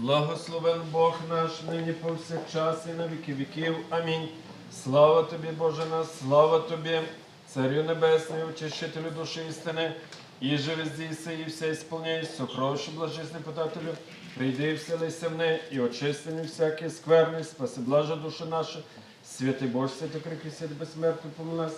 Благословен Бог наш, нині повсякчас і на віки віків. Амінь. Слава тобі, Боже наш, слава тобі, Царю Небесний, очищителю душі істини, і живи здійси, і все ісполняй, сокровище блажисне подателю, прийди і вселися в неї, і очистені всякі скверни, спаси блажа душа наша, святий Боже, святий крики, святий безсмертний помил нас,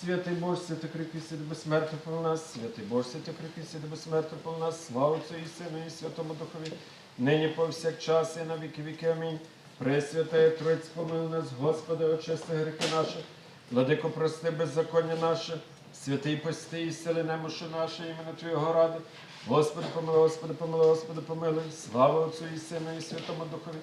святий Боже, святий крики, святий безсмертний помил нас, святий Боже, святий крики, святий безсмертний помил нас, слава Отцю і Сину, і Святому Духові, нині повсякчас і на віки віки. Амінь. Пресвятая Троїць, помилуй нас, Господи, очисти гріхи наші, владико, прости беззаконня наше, святий пости і сили немощі наші, іменно Твого ради. Господи, помилуй, Господи, помилуй, Господи, помилуй. Слава Отцю і Сину, і Святому Духові,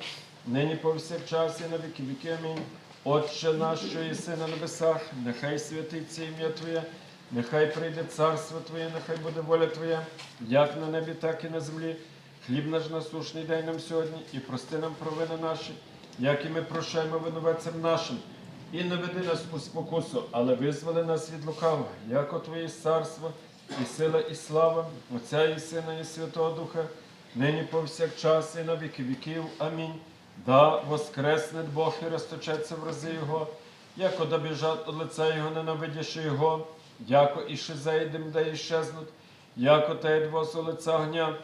нині повсякчас і на віки віки. Амінь. Отче наш, що єси на небесах, нехай святиться ім'я Твоє, нехай прийде царство Твоє, нехай буде воля Твоя, як на небі, так і на землі. Хліб наш насушний дай нам сьогодні і прости нам провини наші, як і ми прощаємо винуватцям нашим. І не веди нас у спокусу, але визволи нас від лукавого, яко Твоє царство, і сила, і слава, Отця і Сина, і Святого Духа, нині повсякчас, і на віки віків. Амінь. Да воскресне Бог і розточеться в рази Його, яко да біжать од лиця Його, ненавидячи Його, яко і шизейдем, да іщезнуть, яко те двос у лиця огня,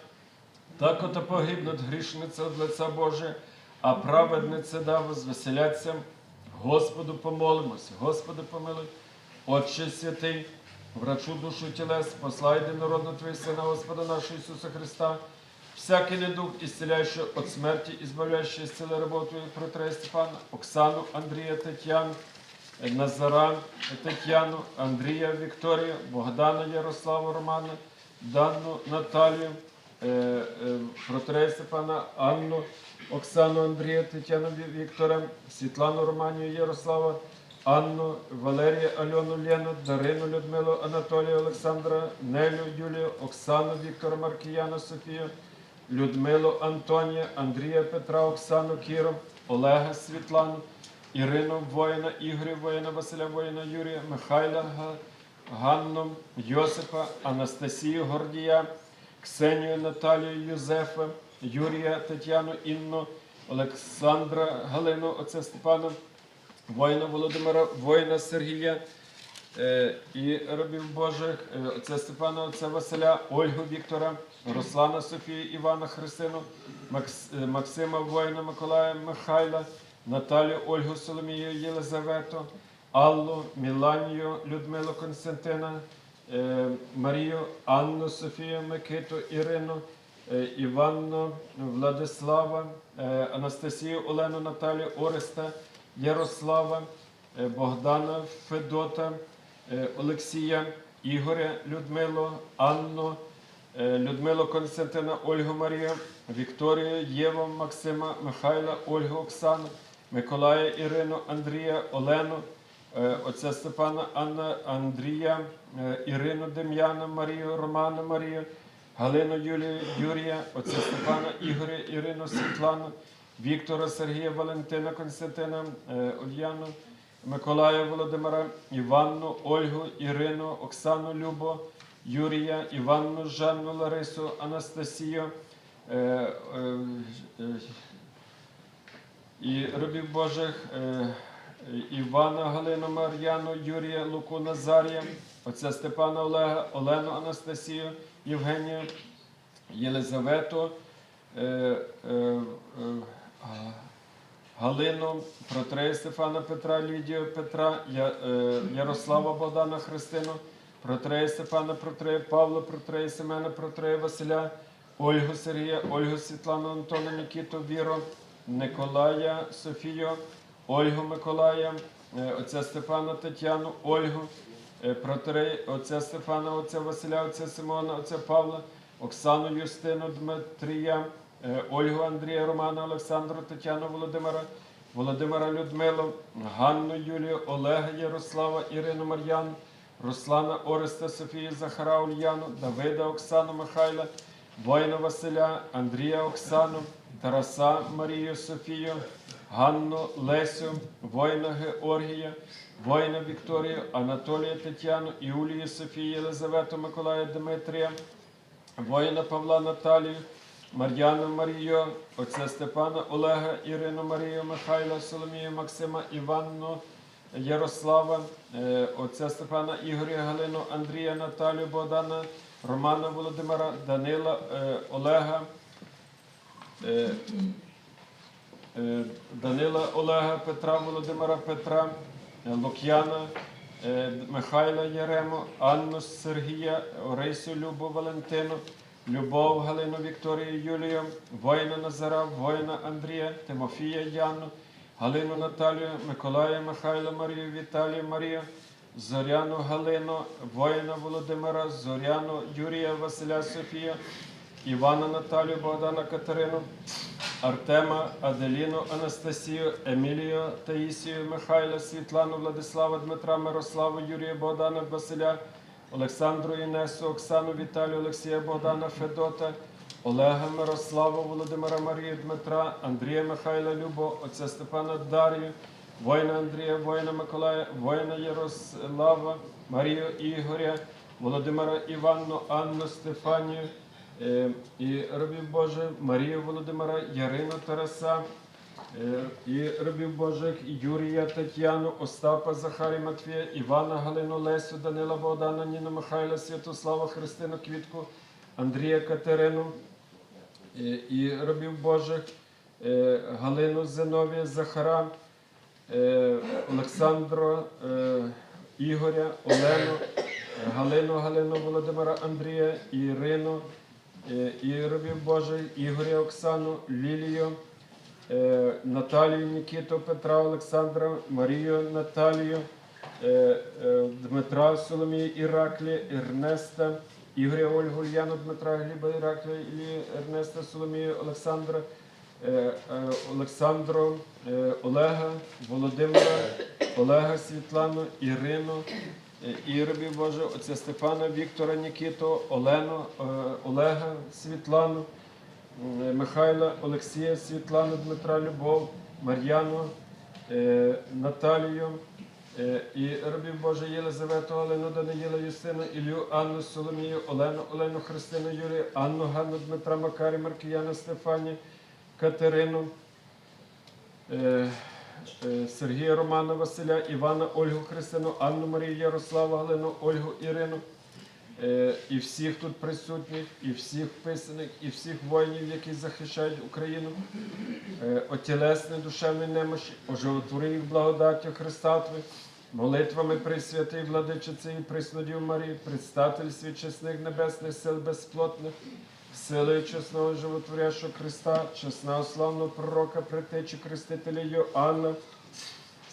так ото погибнуть грішниці від лиця Боже, а праведниці да возвеселяться. Господу помолимося, Господи помилуй, Отче святий, врачу душу тілес, послай народну Твій Сина, Господа нашого Ісуса Христа, всякий недуг, ісцеляючи від смерті, і збавляючи з ціле роботу протрея Степана, Оксану, Андрія, Тетяну, Назара, Тетяну, Андрія, Вікторію, Богдана, Ярославу, Романа, Данну, Наталію, е, протрея Степана, Анну, Оксану, Андрія, Тетяну, Віктора, Світлану, Романію, Ярослава, Анну, Валерія, Альону, Лену, Дарину, Людмилу, Анатолія, Олександра, Нелю, Юлію, Оксану, Віктора, Маркіяна, Софію, Людмилу, Антонія, Андрія, Петра, Оксану, Кіру, Олега, Світлану, Ірину, воїна, Ігоря, воїна, Василя, воїна, Юрія, Михайла, Ганну, Йосипа, Анастасію, Гордія, Ксенію, Наталію, Юзефа, Юрія, Тетяну, Інну, Олександра, Галину, отця Степана, воїна Володимира, воїна Сергія е, і рабів Божих, е, отця Степана, отця Василя, Ольгу Віктора, Руслана Софію, Івана Христину, Макс, е, Максима воїна Миколая, Михайла, Наталію, Ольгу Соломію, Єлизавету, Аллу, Міланію, Людмилу Константина, Марію, Анну, Софію, Микиту, Ірину, е, Іванну, Владислава, е, Анастасію, Олену, Наталію, Ореста, Ярослава, е, Богдана, Федота, е, Олексія, Ігоря, Людмилу, Анну, е, Людмилу Константина, Ольгу Марію, Вікторію, Єву, Максима, Михайла, Ольгу, Оксану, Миколая, Ірину, Андрія, Олену, е, отця Степана, Анна, Андрія, е, Ірину, Дем'яна, Марію, Романа, Марію, Галину, Юлію, Юрія, отця Степана, Ігоря, Ірину, Світлану, Віктора, Сергія, Валентина, Константина, е, Ульяну, Миколая, Володимира, Іванну, Ольгу, Ірину, Оксану, Любо, Юрія, Іванну, Жанну, Ларису, Анастасію, е, е, е, і робів Божих е, Івана, Галину, Мар'яну, Юрія, Луку, Назарія, отця Степана Олега, Олену, Анастасію, Євгенію, Єлизавету, е, е, е, Галину, Протрея Стефана Петра, Лідію Петра, Я, е, Ярослава Богдана Христину, Протрея Стефана Протрея, Павла Протрея, Семена Протрея, Василя, Ольгу Сергія, Ольгу Світлану Антона Нікіту, Віру, Николая Софію, Ольгу Миколая, е, отця Стефана Тетяну, Ольгу, е, Протерей, отця Стефана, отця Василя, отця Симона, отця Павла, Оксану Юстину, Дмитрія, е, Ольгу Андрія, Романа, Олександру, Тетяну Володимира, Володимира Людмилу, Ганну Юлію, Олега Ярослава, Ірину Мар'ян, Руслана Ореста, Софію Захара Ульяну, Давида Оксану Михайла, воїна Василя, Андрія Оксану, Тараса Марію Софію, Ганну Лесю, воїна Георгія, воїна Вікторію, Анатолія Тетяну, Юлію Софію, Єлизавету Миколая Дмитрія, воїна Павла Наталію, Мар'яну Марію, отця Степана, Олега, Ірину Марію, Михайла, Соломію, Максима, Іванну, Ярослава, е, отця Степана, Ігоря, Галину, Андрія, Наталію, Богдана, Романа Володимира, Данила, е, Олега, е, Данила Олега, Петра Володимира Петра, е, Лук'яна, е, Михайла Ярему, Анну Сергія, Орисю Любу Валентину, Любов Галину Вікторію Юлію, воїна Назара, воїна Андрія, Тимофія Яну, Галину Наталію, Миколая Михайла Марію, Віталію Марію, Зоряну Галину, воїна Володимира, Зоряну Юрія Василя Софія, Івана Наталію, Богдана Катерину, Артема, Аделіну, Анастасію, Емілію, Таїсію, Михайла, Світлану, Владислава, Дмитра, Мирославу, Юрія, Богдана, Василя, Олександру Інесу, Оксану, Віталію, Олексія, Богдана, Федота, Олега, Мирославу, Володимира, Марію, Дмитра, Андрія, Михайла, Любо, отця Степана, Дар'ю, воїна Андрія, воїна Миколая, воїна Ярослава, Марію Ігоря, Володимира Іванну, Анну, Стефанію, і робів Боже Марію Володимира, Ярину Тараса, е, і робів Божих Юрія Тетяну, Остапа Захарі Матвія, Івана Галину Лесю, Данила Богдана, Ніну Михайла, Святослава, Христину Квітку, Андрія Катерину, е, і робів Божих е, Галину Зиновія Захара, е, Олександра е, Ігоря, Олену, е, Галину Галину Володимира Андрія, Ірину, е, і робів Божий, Ігоря Оксану, Лілію, е, Наталію Нікіту, Петра Олександра, Марію Наталію, е, Дмитра Соломію Іраклі, Ернеста, Ігоря Ольгу Ульяну, Дмитра Гліба Іраклі, Ернеста Соломію, Олександра, Олександру, Олега, Володимира, Олега Світлану, Ірину, Іробі Боже, отця Стефана, Віктора Нікіту, Олену, е, Олега Світлану, е, Михайла, Олексія, Світлану, Дмитра, Любов, Мар'яну, е, Наталію, е, і робів Боже Єлизавету, Олену, Даниїла, Юстину, Ілю, Анну, Соломію, Олену, Олену, Христину, Юрію, Анну, Ганну, Дмитра, Макарі, Маркіяна, Стефані, Катерину, е, е, Сергія Романа, Василя, Івана, Ольгу Христину, Анну Марію, Ярославу, Галину, Ольгу, Ірину, е, і всіх тут присутніх, і всіх вписаних, і всіх воїнів, які захищають Україну, е, отілесне душевне немощі, оживотвори їх благодаттю Христа Твої, молитвами Пресвятий Владичиці і Преснодів Марії, предстатель свідчесних небесних сил безплотних, силою чесного животворящого Христа, чесного славного пророка, притечі Хрестителя Йоанна,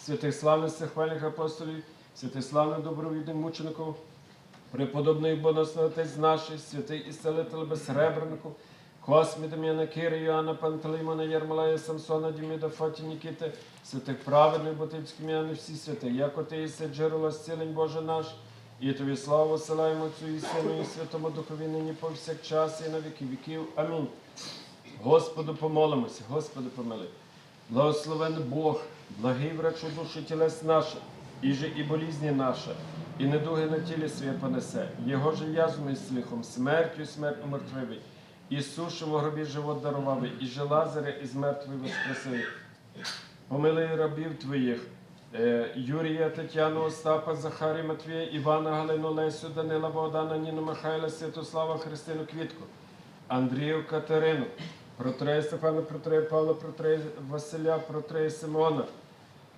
святих славних всехвальних апостолів, святих славних добровідних мучеників, преподобний боносний отець наший, святий ісцелитель безсребренику, Космі Дем'яна Кири, Йоанна Пантелеймона, Ярмолая, Самсона, Діміда, Фаті, Нікіти, святих праведних Ботицьких м'яни, всі святи, як оти єси джерело зцілень Боже наш, і тобі славу посилаємо Отцю і Сину, і Святому Духові нині повсякчас, і на віки віків. Амінь. Господу помолимося, Господи помилуй. Благословен Бог, благий врач у душі тілес наша, і же і болізні наша, і недуги на тілі своє понесе. Його же язми сліхом, смертю смерть умертвивий, і сушу в гробі живот дарував, і же Лазаря із мертвих воскресив. Помилуй рабів твоїх, Юрія, Тетяну, Остапа, Захарі, Матвія, Івана, Галину, Лесю, Данила, Богдана, Ніну, Михайла, Святослава, Христину, Квітку, Андрію, Катерину, Протрея Стефана, Протрея Павла, Протрея Василя, Протрея Симона,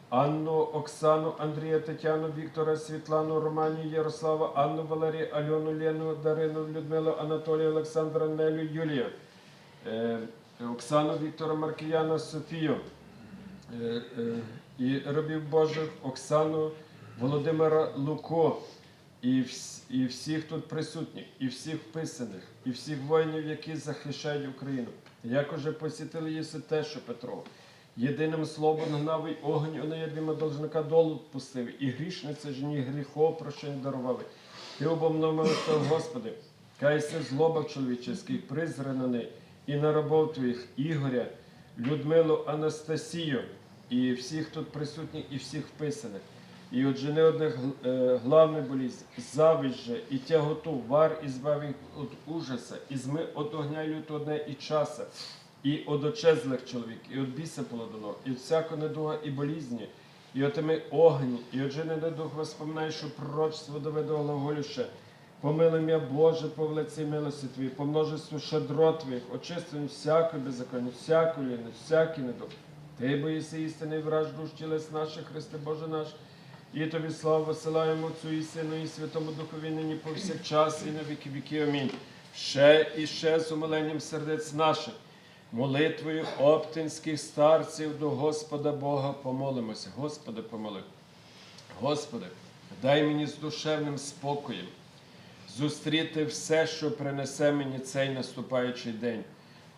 Анну, Оксану, Андрія, Тетяну, Віктора, Світлану, Романію, Ярослава, Анну, Валерію, Альону, Лену, Дарину, Людмилу, Анатолія, Олександра, Нелю, Юлію, е, Оксану, Віктора, Маркіяна, Софію, е, е, і рабів Божих Оксану, Володимира Луко, і, вс- і всіх тут присутніх, і всіх вписаних, і всіх воїнів, які захищають Україну. Як уже посітили єси те, що Петро. Єдиним словом гнав і огонь у неєдвіма должника долу пустив, і грішниця жені гріхов прощень дарували. Ти обомномився, Господи, кайся злоба чоловіческий, призраний, і на рабов твоїх Ігоря, Людмилу Анастасію, і всіх тут присутніх, і всіх вписаних. І отжени одне е, главне болізнь, завість же, і тяготу, вар, і збав від ужаса, і зми от огня люту одне і часа, і од очезлих чоловік, і от біса поладоно, і всяко недуга і болізні, і отими огні, і отжени недух воспоминай, що пророчство доведе глаголюще, Помилуй м'я Боже, по велиці милості Твої, по множеству щедро Твоїх, очистим всякої беззаконня, всяку лінність, всякий недух. Ти істини, враж душ тілес наших, Христе Боже наш, і Тобі славу висилаємо Отцю і Сину, і Святому Духові нині повсякчас, і на віки віки. Амінь. Ще і ще з умиленням сердець наших, молитвою оптинських старців до Господа Бога помолимося. Господи, помоли. Господи, дай мені з душевним спокоєм зустріти все, що принесе мені цей наступаючий день.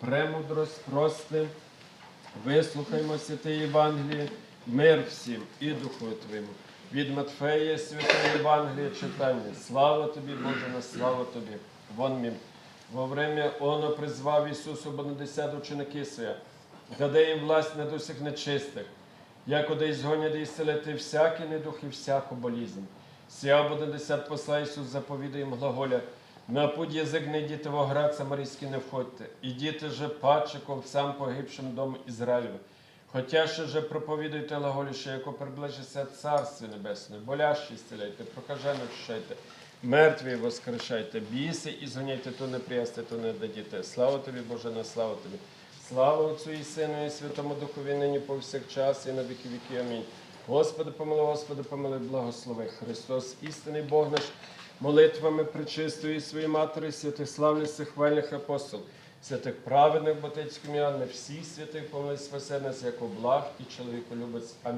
Премудрость прости, вислухаймо святе Євангеліє, мир всім і Духу Твоєму. Від Матфея святе Євангеліє читання. Слава тобі, Боже, на слава тобі. Вон мім. Во время оно призвав Ісусу Бонадесят ученики своя, даде їм власть над усіх нечистих, як оде згонять і селити всякий недух і всяку болізнь. Сія Бонадесят посла Ісус заповідає їм глаголя, на путь язик не йдіте в оград самарійський не входьте, ідіте же пачиком сам погибшим дому Ізраїлеве. Хоча ще же проповідуйте глаголіше, яко приближиться Царстві Небесне, болящі зціляйте, прокажених очищайте, мертві воскрешайте, біси і зганяйте, то не приясте, то не дадіте. Слава тобі, Боже, на славу тобі. Слава Отцю і Сину, і Святому Духові, нині повсякчас, і на віки віки. Амінь. Господи, помилуй, Господи, помилуй, благослови. Христос, істинний Бог наш, молитвами причистої своєї матері, святих славних хвальних апостол, святих праведних ботецьких не всіх святих помилуй спасе нас, як благ і чоловіколюбець. Амінь.